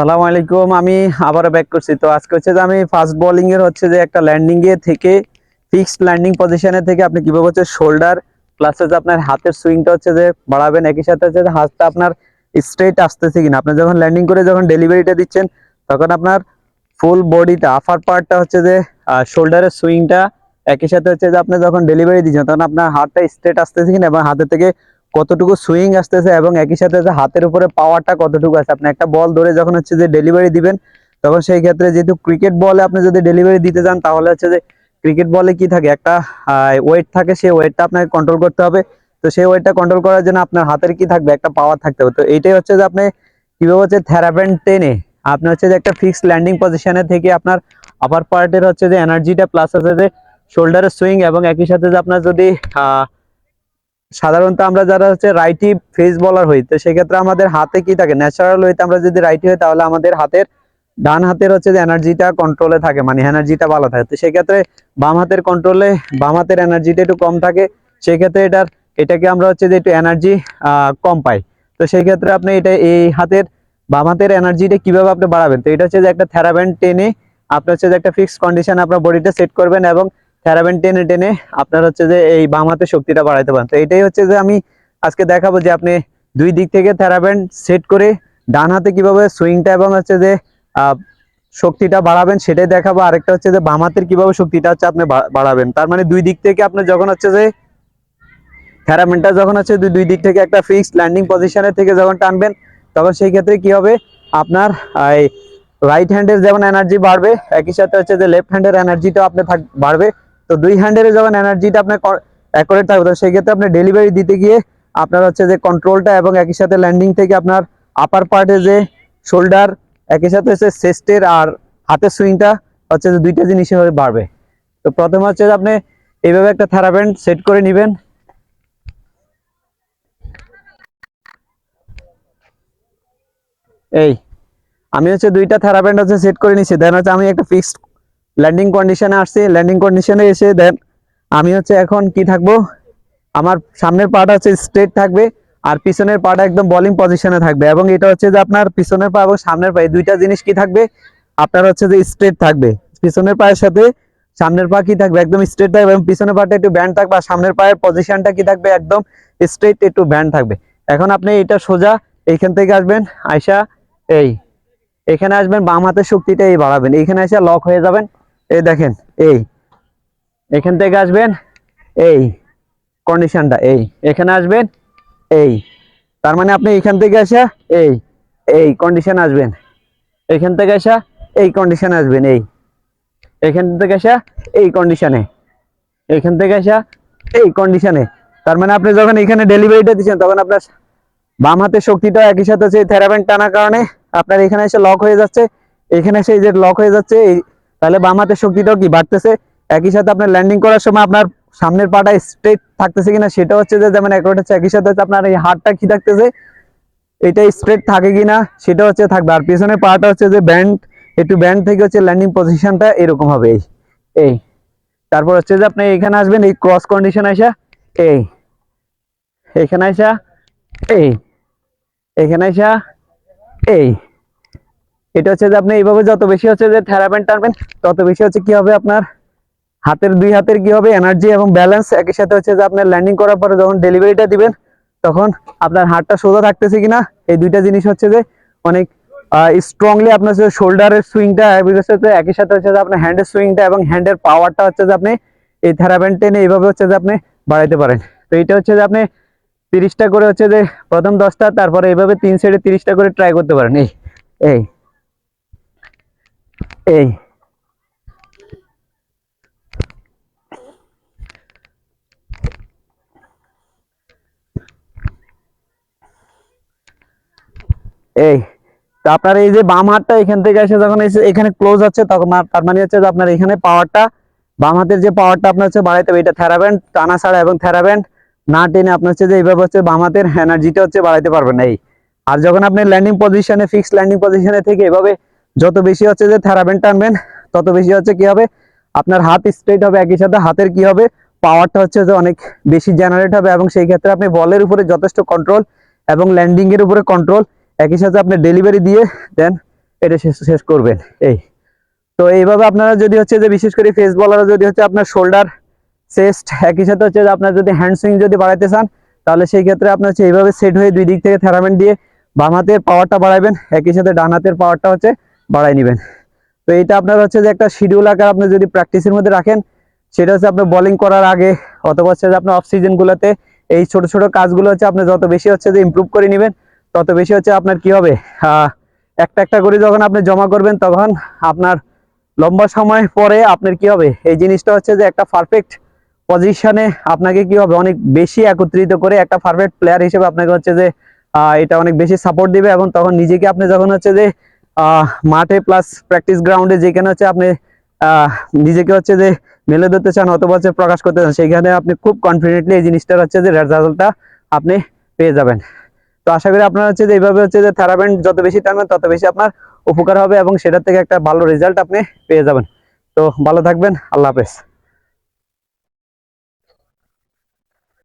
সালাম আলাইকুম, আমি আবারও ব্যাক করছি। তো আজকে হচ্ছে যে আমি ফাস্ট বোলিং এর হচ্ছে যে একটা ল্যান্ডিং এ থেকে ফিক্সড ল্যান্ডিং পজিশনে থেকে আপনি কীভাবে হচ্ছে শোল্ডার প্লাস হচ্ছে আপনার হাতের সুইংটা হচ্ছে যে বাড়াবেন, একই সাথে হচ্ছে হাতটা আপনার স্ট্রেট আসতেছে কিনা। আপনি যখন ল্যান্ডিং করে যখন ডেলিভারিটা দিচ্ছেন, তখন আপনার ফুল বডিটা আফার পার্টটা হচ্ছে যে শোল্ডারের সুইংটা একই সাথে হচ্ছে যে আপনি যখন ডেলিভারি দিচ্ছেন, তখন আপনার হাতটা স্ট্রেট আসতেছে কিনা এবং হাতের থেকে কতটুকু সুইং আসতেছে এবং একই সাথে হাতের উপরে পাওয়ারটা কতটুকু আছে। আপনি একটা বল ধরে যখন হচ্ছে যে ডেলিভারি দিবেন, তখন সেই ক্ষেত্রে যেহেতু ক্রিকেট বলে আপনি যদি ডেলিভারি দিতে যান, তাহলে হচ্ছে যে ক্রিকেট বলে কি থাকে? একটা ওয়েট থাকে, সেই ওয়েটটা আপনাকে কন্ট্রোল করতে হবে। তো সেই ওয়েটটা কন্ট্রোল করার জন্য আপনার হাতের কি থাকবে? একটা পাওয়ার থাকতে হবে। তো এইটাই হচ্ছে যে আপনি কীভাবে হচ্ছে থেরাপেন টেনে, আপনি হচ্ছে যে একটা ফিক্সড ল্যান্ডিং পজিশনে থেকে আপনার আপার পার্টের হচ্ছে যে এনার্জিটা প্লাস হচ্ছে যে শোল্ডারের সুইং এবং একই সাথে যে আপনার যদি সাধারণত আমরা যারা হচ্ছে রাইটি ফেস বলার হই, তো সেক্ষেত্রে আমাদের হাতে কি থাকে? ন্যাচারাল হইতে আমরা যদি রাইটি হই, তাহলে আমাদের হাতের, ডান হাতের হচ্ছে যে এনার্জিটা কন্ট্রোলে থাকে মানে এনার্জিটা ভালো থাকে। তো সেক্ষেত্রে বাম হাতের কন্ট্রোলে বাম হাতের এনার্জিটা একটু কম থাকে, সেক্ষেত্রে এটার, এটাকে আমরা হচ্ছে যে একটু এনার্জি কম পাই। তো সেই ক্ষেত্রে আপনি এটা এই হাতের, বাম হাতের এনার্জিটা কীভাবে আপনি বাড়াবেন? তো এটা হচ্ছে যে একটা থেরাবেন টেনে আপনি হচ্ছে যে একটা ফিক্সড কন্ডিশন আপনার বডিটা সেট করবেন এবং থেরাবেন টেনে টেনে আপনার হচ্ছে যে এই বাম হাতের শক্তিটা বাড়াইতে পারেন। তো এটাই হচ্ছে যে আমি আজকে দেখাবো যে আপনি দুই দিক থেকে থেরাবেন সেট করে ডান হাতে কীভাবে সুইংটা এবং হচ্ছে যে শক্তিটা বাড়াবেন সেটাই দেখাবো। আরেকটা হচ্ছে যে বাম হাতের কীভাবে শক্তিটা হচ্ছে আপনি বাড়াবেন। তার মানে দুই দিক থেকে আপনি যখন হচ্ছে যে থেরামেনটা যখন হচ্ছে দুই দিক থেকে একটা ফিক্সড ল্যান্ডিং পজিশনের থেকে যখন টানবেন, তখন সেই ক্ষেত্রে কি হবে? আপনার রাইট হ্যান্ডের যেমন এনার্জি বাড়বে, একই সাথে হচ্ছে যে লেফট হ্যান্ডের এনার্জিটাও আপনি বাড়বে। তো দুই হ্যান্ডের যখন এনার্জিটা আপনার অ্যাকোরেট থাকবে, তো সেই ক্ষেত্রে আপনি ডেলিভারি দিতে গিয়ে আপনার হচ্ছে যে কন্ট্রোলটা এবং একই সাথে ল্যান্ডিং থেকে আপনার আপার পার্টে যে শোল্ডার একই সাথে হচ্ছে সেস্টের আর হাতের সুইংটা হচ্ছে যে দুইটা জিনিসই হয়ে বাড়বে। তো প্রথমে হচ্ছে যে আপনি এইভাবে একটা থেরাপেন্ট সেট করে নেবেন। এই, আমি হচ্ছে দুইটা থেরাপেন্ট হচ্ছে সেট করে নিছি দেন হচ্ছে আমি একটা ফিক্সড ল্যান্ডিং কন্ডিশনে আসছি ল্যান্ডিং কন্ডিশনে এসে দেন, আমি হচ্ছে এখন কি থাকব? আমার সামনের পার্ট হচ্ছে স্ট্রেট থাকবে আর পিছনের পার্ট একদম বলিং পজিশনে থাকবে এবং এটা হচ্ছে যে আপনার পিছনের পা এবং সামনের পা এই দুইটা জিনিস কি থাকবে? আপনার হচ্ছে যে স্ট্রেট থাকবে। পিছনের পায়ের সাথে সামনের পা কি থাকবে? একদম স্ট্রেট থাকবে এবং পিছনের পাটা একটু ব্যান্ড থাকবে আর সামনের পায়ের পজিশনটা কি থাকবে? একদম স্ট্রেট একটু ব্যান্ড থাকবে। এখন আপনি এটা সোজা এইখান থেকে আসবেন আয়সা এই, এখানে আসবেন, বাম হাতের শক্তিটা এই বাড়াবেন। এইখানে এসে লক হয়ে যাবেন। এই দেখেন, এই। এখান থেকে আসবেন, এই। কন্ডিশনটা এই। এখানে আসবেন, এই। তার মানে আপনি এখান থেকে আসা, এই। এই কন্ডিশন আসবেন। এখান থেকে আসা, এই কন্ডিশনে আসবেন, এই। এখান থেকে আসা, এই কন্ডিশনে এখান থেকে আসা, এই কন্ডিশনে তার মানে আপনি যখন এখানে ডেলিভারিটা দিচ্ছেন, তখন আপনার বাম হাতের শক্তিটাও একই সাথে হচ্ছে থেরাপেন্ট টানার কারণে আপনার এখানে এসে লক হয়ে যাচ্ছে। এখানে এসে যে লক হয়ে যাচ্ছে, এই তাহলে বাম হাতের শক্তিটাও কি বাড়তেছে? একই সাথে আপনার ল্যান্ডিং করার সময় আপনার সামনের পাটা স্ট্রেট থাকতেছে কিনা সেটা হচ্ছে যে যেমন হচ্ছে, একই সাথে হচ্ছে আপনার এই হাতটা কি থাকতেছে? এটা স্ট্রেট থাকে কিনা সেটা হচ্ছে থাকবে। আর পিছনের পাটা হচ্ছে যে ব্যান্ড একটু ব্যান্ড থেকে হচ্ছে ল্যান্ডিং পজিশনটা এরকম হবে। এই এই। তারপর হচ্ছে যে আপনি এখানে আসবেন, এই ক্রস কন্ডিশন আসা এই। এখানে আসা এই। এখানে আসা এই। এটা হচ্ছে যে আপনি এইভাবে যত বেশি হচ্ছে যে থেরাপেন টানবেন তত বেশি হচ্ছে কি হবে আপনার হাতের দুই হাতের কি হবে এনার্জি এবং ব্যালেন্স একই সাথে হচ্ছে যে আপনার ল্যান্ডিং করার পরে যখন ডেলিভারিটা দিবেন তখন আপনার হাতটা সোজা থাকতেছে কিনা এই দুইটা জিনিস হচ্ছে যে অনেক স্ট্রংলি আপনার হচ্ছে শোল্ডারের সুইংটা একই সাথে হচ্ছে যে আপনার হ্যান্ডের সুইংটা এবং হ্যান্ডের পাওয়ারটা হচ্ছে যে আপনি এই থেরাপেন টেনে এইভাবে হচ্ছে যে আপনি বাড়াইতে পারেন তো এটা হচ্ছে যে আপনি তিরিশটা করে হচ্ছে যে প্রথম দশটা তারপরে এইভাবে তিন সাইডে তিরিশটা করে ট্রাই করতে পারেন এই এই এই। এই আপনার এই যে বাম হাতটা এখান থেকে এসে যখন এসে এখানে ক্লোজ হচ্ছে, তখন তার মানে হচ্ছে যে আপনার এখানে পাওয়ারটা বাম হাতের যে পাওয়ারটা আপনার হচ্ছে বাড়াইতে হবে, এটা থেরাব্যান্ড টানা ছাড়া এবং থেরাব্যান্ড না টেনে আপনার হচ্ছে যে এইভাবে হচ্ছে বাম হাতের এনার্জিটা হচ্ছে বাড়াইতে পারবেন। এই, আর যখন আপনি ল্যান্ডিং পজিশনে ফিক্সড ল্যান্ডিং পজিশনে থেকে এভাবে যত বেশি হচ্ছে যে থেরাব্যান্ড টানবেন, তত বেশি হচ্ছে কি হবে? আপনার হাত স্ট্রেট হবে একই সাথে, হাতের কি হবে? পাওয়ারটা হচ্ছে যে অনেক বেশি জেনারেট হবে এবং সেই ক্ষেত্রে আপনি বলের উপরে যথেষ্ট কন্ট্রোল এবং ল্যান্ডিং এর উপরে কন্ট্রোল একই সাথে আপনি ডেলিভারি দিয়ে দেন, এটা শেষ শেষ করবেন। এই। তো এইভাবে আপনারা যদি হচ্ছে যে বিশেষ করে ফেস বলার যদি হচ্ছে আপনার শোল্ডার চেস্ট একই সাথে হচ্ছে যে আপনার যদি হ্যান্ড সুইং যদি বাড়াইতে চান, তাহলে সেই ক্ষেত্রে আপনার হচ্ছে এইভাবে সেট হয়ে দুই দিক থেকে থেরামেন্ট দিয়ে বাম হাতের পাওয়ারটা বাড়াবেন একই সাথে ডান হাতের পাওয়ারটা হচ্ছে বাড়াই নেবেন। তো এটা আপনার হচ্ছে যে একটা শিডিউল আকার আপনি যদি প্র্যাকটিসের মধ্যে রাখেন, সেটা হচ্ছে আপনার বোলিং করার আগে অথবা হচ্ছে যে আপনার অফ সিজনগুলোতে এই ছোট ছোট কাজগুলো হচ্ছে আপনি যত বেশি হচ্ছে যে ইমপ্রুভ করে নেবেন, তত বেশি হচ্ছে আপনার কি হবে একটা একটা করে যখন আপনি জমা করবেন তখন আপনার লম্বা সময় পরে আপনার কি হবে, এই জিনিসটা হচ্ছে যে একটা পারফেক্ট পজিশনে আপনাকে কি হবে, অনেক বেশি একত্রিত করে একটা পারফেক্ট প্লেয়ার হিসেবে আপনাকে হচ্ছে যে এটা অনেক বেশি সাপোর্ট দিবে এবং তখন নিজেকে আপনি যখন হচ্ছে যে মাঠে প্লাস প্র্যাকটিস গ্রাউন্ডে যেখানে হচ্ছে আপনি নিজেকে হচ্ছে যে মেলে ধরতে চান অথবা হচ্ছে প্রকাশ করতে চান সেইখানে আপনি খুব কনফিডেন্টলি এই জিনিসটার হচ্ছে যে রেজাল্টটা আপনি পেয়ে যাবেন। তো আশা করি আপনার হচ্ছে যে এইভাবে হচ্ছে যে থেরাপেন্ট যত বেশি টানবেন, তত বেশি আপনার উপকার হবে এবং সেটার থেকে একটা ভালো রেজাল্ট আপনি পেয়ে যাবেন। তো ভালো থাকবেন, আল্লাহ হাফেজ।